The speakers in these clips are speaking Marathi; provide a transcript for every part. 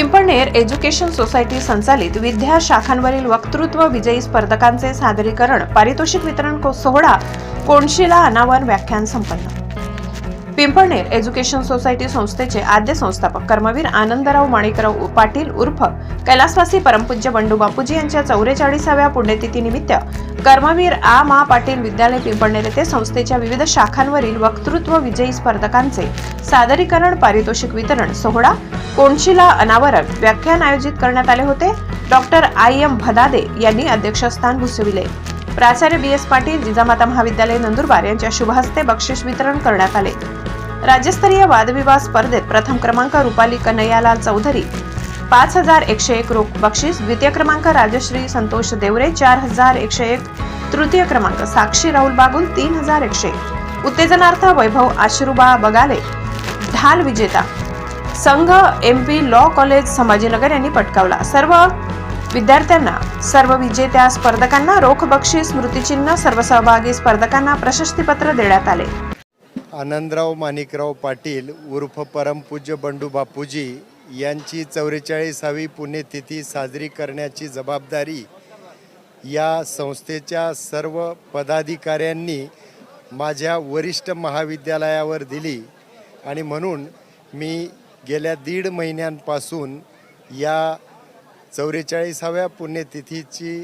पिंपळनेर एज्युकेशन सोसायटी संचालित विद्या शाखांवरील वक्तृत्व विजयी स्पर्धकांचे सादरीकरण पारितोषिक वितरण को- सोहळा कोणशिला अनावर व्याख्यान संपन्न पिंपळनेर एज्युकेशन सोसायटी संस्थेचे आद्य संस्थापक कर्मवीर आनंदराव माणिकराव पाटील उर्फ कैलासवासी परमपूज्य बंडू बापूजी यांच्या चौवेचाळीसाव्या पुण्यतिथीनिमित्त कर्मवीर आ. मा. पाटील विद्यालय पिंपळनेर येथे संस्थेच्या विविध शाखांवरील वक्तृत्व विजयी स्पर्धकांचे सादरीकरण पारितोषिक वितरण सोहळा कोणशिला अनावरण व्याख्यान आयोजित करण्यात आले होते. Doctor I. एम. भदादे यांनी अध्यक्षस्थान भूषविले. प्राचार्य बी. एस. पाटील जिजामाता महाविद्यालय नंदुरबार यांच्या शुभहस्ते बक्षीस वितरण करण्यात आले. राज्यस्तरीय वादविवाद स्पर्धेत प्रथम क्रमांक रुपाली कन्हैयालाल चौधरी. पाच हजार एकशे एक रोख बक्षीस. द्वितीय क्रमांक राजश्री संतोष देवरे. चार हजार एकशे एक. तृतीय क्रमांक साक्षी राहुल बागुल. तीन हजार एकशे उत्तेजनार्थ वैभव आश्रुबा बगाले. ढाल विजेता. संघ M P law college Sambhajinagar यांनी पटकावला. सर्व विद्यार्थ्यांना सर्व विजेत्या स्पर्धकांना रोख बक्षीस स्मृतिचिन्ह सर्व सहभागी स्पर्धकांना प्रशस्तीपत्र देण्यात आले. आनंदराव माणिकराव पाटील उर्फ परमपूज्य बंडू बापूजी यांची चौवेचाळीसावी पुण्यतिथी साजरी करण्याची जबाबदारी या संस्थेच्या सर्व पदाधिकाऱ्यांनी माझ्या वरिष्ठ महाविद्यालयावर दिली. आणि म्हणून मी गेल्या दीड महिन्यांपासून या चौवेचाळीसाव्या पुण्यतिथीची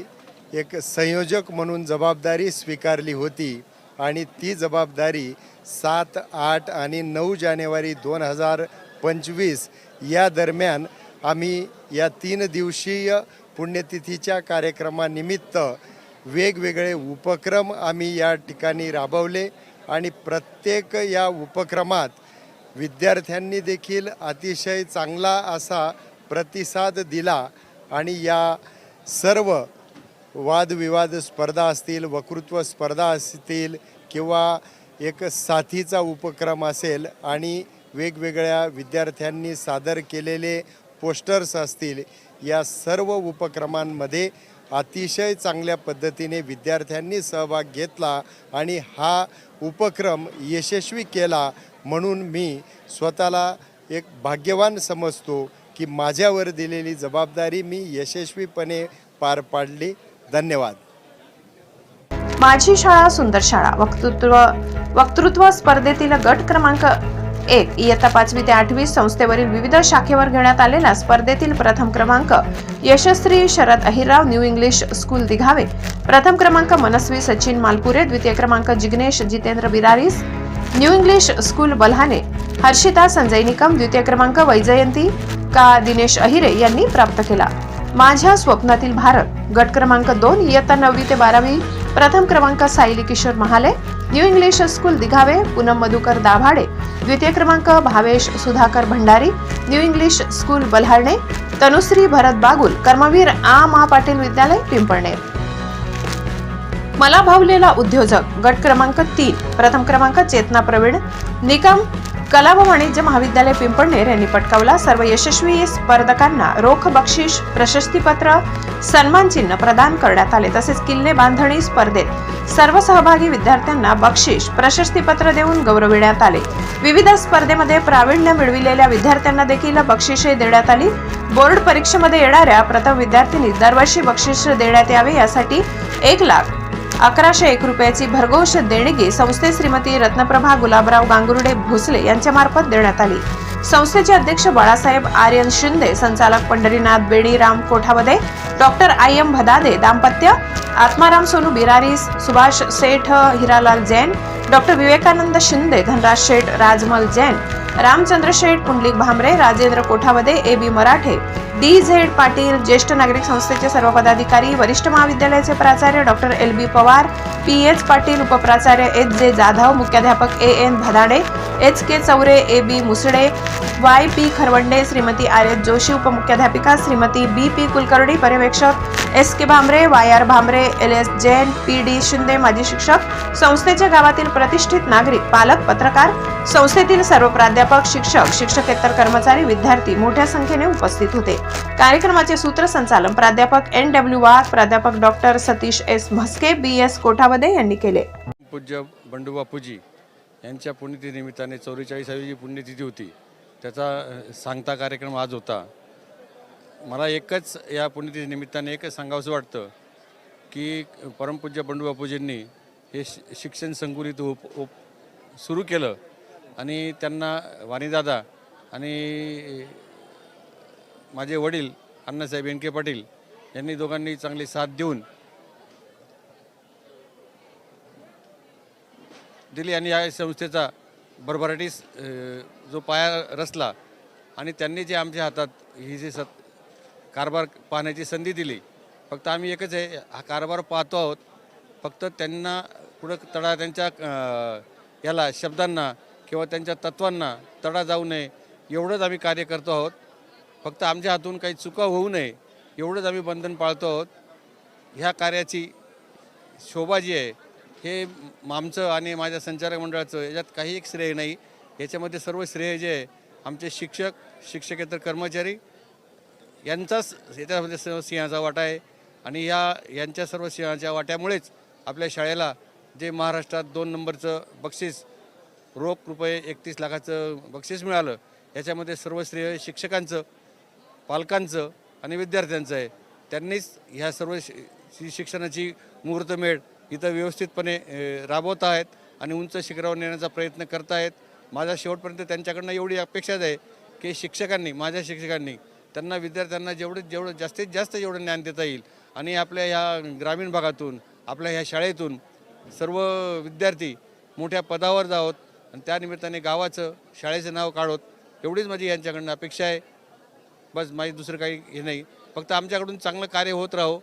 एक संयोजक म्हणून जबाबदारी स्वीकारली होती आणि ती जबाबदारी सात आठ आणि नऊ जानेवारी दोन हजार पंचवीस. या दरम्यान आम्ही या तीन दिवसीय पुण्यतिथीच्या कार्यक्रमानिमित्त वेगवेगळे उपक्रम आम्ही या ठिकाणी राबवले आणि प्रत्येक या उपक्रमात विद्यार्थ्यांनी देखील अतिशय चांगला असा प्रतिसाद दिला आणि या सर्व वादविवाद स्पर्धा असतील वक्तृत्व स्पर्धा असतील किंवा एक साथीचा उपक्रम असेल आणि वेगवेगळ्या विद्यार्थ्यांनी सादर केलेले पोस्टर्स असतील या सर्व उपक्रमांमध्ये अतिशय चांगल्या पद्धतीने विद्यार्थ्यांनी सहभाग घेतला आणि हा उपक्रम यशस्वी केला म्हणून मी स्वतःला एक भाग्यवान समजतो की माझ्यावर दिलेली जबाबदारी मी यशस्वीपणे पार पाडली. धन्यवाद. माझी शाळा सुंदर शाळा. वक्तृत्व वक्तृत्व स्पर्धेतील गट क्रमांक एक. इयत्ता पाचवी ते आठवी संस्थेवरील विविध शाखेवर घेण्यात आलेल्या स्पर्धेतील प्रथम क्रमांक Yashasvi Sharad Ahirrao new English school Dighave. प्रथम क्रमांक मनस्वी सचिन मालपुरे द्वितीय क्रमांक Jignesh Jitendra Biraris new English school Balhane Harshita Sanjay Nikam द्वितीय क्रमांक वैजयंती का दिनेश अहिरे यांनी प्राप्त केला. माझ्या स्वप्नातील भारत. गट क्रमांक दोन इयत्ता नववी ते बारावी प्रथम क्रमांक Sayali Kishor Mahale new English school Dighave Poonam Madhukar Dabhade द्वितीय क्रमांक Bhavesh Sudhakar Bhandari new English school Balharne Tanushree Bharat Bagul Karmaveer आ. मा. पाटील विद्यालय पिंपळनेर. मला भावलेला उद्योजक गट क्रमांक तीन प्रथम क्रमांक चेतना प्रवीण निकम कला व वाणिज्य महाविद्यालय पिंपळनेर यांनी पटकावला सर्व यशस्वी स्पर्धकांना रोख बक्षीस प्रशस्तीपत्र सन्मान चिन्ह प्रदान करण्यात आले. तसेच किल्ले बांधणी स्पर्धेत सर्व सहभागी विद्यार्थ्यांना बक्षीस प्रशस्तीपत्र देऊन गौरविण्यात आले. विविध स्पर्धेमध्ये प्रावीण्य मिळविलेल्या विद्यार्थ्यांना देखील बक्षिसे देण्यात आली. बोर्ड परीक्षेमध्ये येणाऱ्या प्रथम विद्यार्थिनी दरवर्षी बक्षीस देण्यात यावे यासाठी एक लाख अकराशे एक रुपयाची भरघोष देणगी संस्थे श्रीमती रत्नप्रभा गुलाबराव गांगुर्डे भोसले यांच्यामार्फत देण्यात आली. संस्थेचे अध्यक्ष बाळासाहेब आर्यन शिंदे संचालक Pandharinath Bedi Ram Kothavade doctor I M Bhadade दाम्पत्य Atmaram Sonu Biraris Subhash Seth Hiralal Jain doctor Vivekanand Shinde Dhanraj Sheth Rajmal Jain Ramchandra Sheth Pundlik Bhamre Rajendra Kothavade A B Marathe D Z Patil ज्येष्ठ नागरिक संस्थेचे सर्व पदाधिकारी वरिष्ठ महाविद्यालयाचे प्राचार्य doctor L B Pawar P H Patil उपप्राचार्य H J Jadhav मुख्याध्यापक A N Bhadade H K Chaure A B Musde Y P Kharwande Shrimati R H Joshi उपमुख्याध्यापिका Shrimati B P Kulkarni पर्यवेक्षक S K Bhambare Y R Bhambare L S Jain P D Shinde माजी शिक्षक संस्थेच्या गावातील प्रतिष्ठित नागरिक पालक पत्रकार संस्थेतील सर्व प्राध्यापक शिक्षक शिक्षकेतर कर्मचारी विद्यार्थी मोठ्या संख्येने उपस्थित होते. कार्यक्रमाचे सूत्रसंचालन प्राध्यापक एन डब्ल्यू आर प्राध्यापक doctor Satish S Mhaske B S Kothavade यांनी केले. पूज्य बंडू बापूजी यांच्या पुण्यतिथीनिमित्ताने चौवेचाळीसावी जी पुण्यतिथी होती. त्याचा सांगता कार्यक्रम आज होता. मला एकच या पुण्यतिथी निमित्ताने एकच सांगावंसं वाटतं की परमपूज्य बंडू बापूजींनी हे शि शिक्षण संकुलित उप उप सुरू केलं. आणि त्यांना वाणीदादा आणि माझे वडील अण्णासाहेब एन के पाटील यांनी दोघांनी चांगली साथ देऊन दिली आणि या संस्थेचा भरभराटीस जो पाया रचला आणि त्यांनी जे आमच्या हातात ही जी सत कारभार पाहण्याची संधी दिली फक्त आम्ही एकच आहे हा कारभार पाहतो आहोत. फक्त त्यांना पुढं तडा त्यांच्या याला शब्दांना किंवा त्यांच्या तत्वांना तडा जाऊ नये एवढंच आम्ही कार्य करतो आहोत. फक्त आमच्या हातून काही चुका होऊ नये एवढंच आम्ही बंधन पाळतो आहोत. ह्या कार्याची शोभा जी आहे हे आमचं आणि माझ्या संचालक मंडळाचं याच्यात काही एक श्रेय नाही. याच्यामध्ये सर्व श्रेय जे आहे आमचे शिक्षक शिक्षकेतर कर्मचारी यांचाच याच्यामध्ये सर्व सिंहाचा वाटा आहे. आणि या यांच्या सर्व सिंहाच्या वाट्यामुळेच आपल्या शाळेला जे महाराष्ट्रात दोन नंबरचं बक्षीस रोख रुपये एकतीस लाखाचं बक्षीस मिळालं याच्यामध्ये सर्व श्रेय शिक्षकांचं पालकांचं आणि विद्यार्थ्यांचं आहे. त्यांनीच ह्या सर्व शि शिक्षणाची मुहूर्तमेढ इथं व्यवस्थितपणे राबवत आहेत आणि उंच शिखरावर नेण्याचा प्रयत्न करत आहेत. माझ्या शेवटपर्यंत त्यांच्याकडनं एवढी अपेक्षाच आहे की शिक्षकांनी माझ्या शिक्षकांनी त्यांना विद्यार्थ्यांना जेवढं जेवढं जास्तीत जास्त जेवढं ज्ञान देता येईल आणि आपल्या ह्या ग्रामीण भागातून आपल्या ह्या शाळेतून सर्व विद्यार्थी मोठ्या पदावर जावत आणि त्यानिमित्ताने गावाचं शाळेचं नाव काढत. एवढीच माझी यांच्याकडनं अपेक्षा आहे. बस माझी दुसरं काही हे नाही. फक्त आमच्याकडून चांगलं कार्य होत राहो.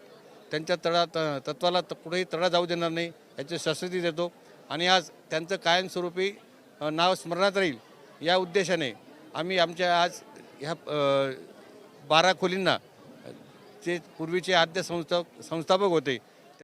त्यांच्या तळा त तत्वाला कुठेही तडा जाऊ देणार नाही. याची शाश्वती देतो. आणि आज त्यांचं कायमस्वरूपी नाव स्मरणात राहील या उद्देशाने आम्ही आमच्या आज ह्या बारा खोलींना जे पूर्वीचे आद्य संस्था संस्थापक होते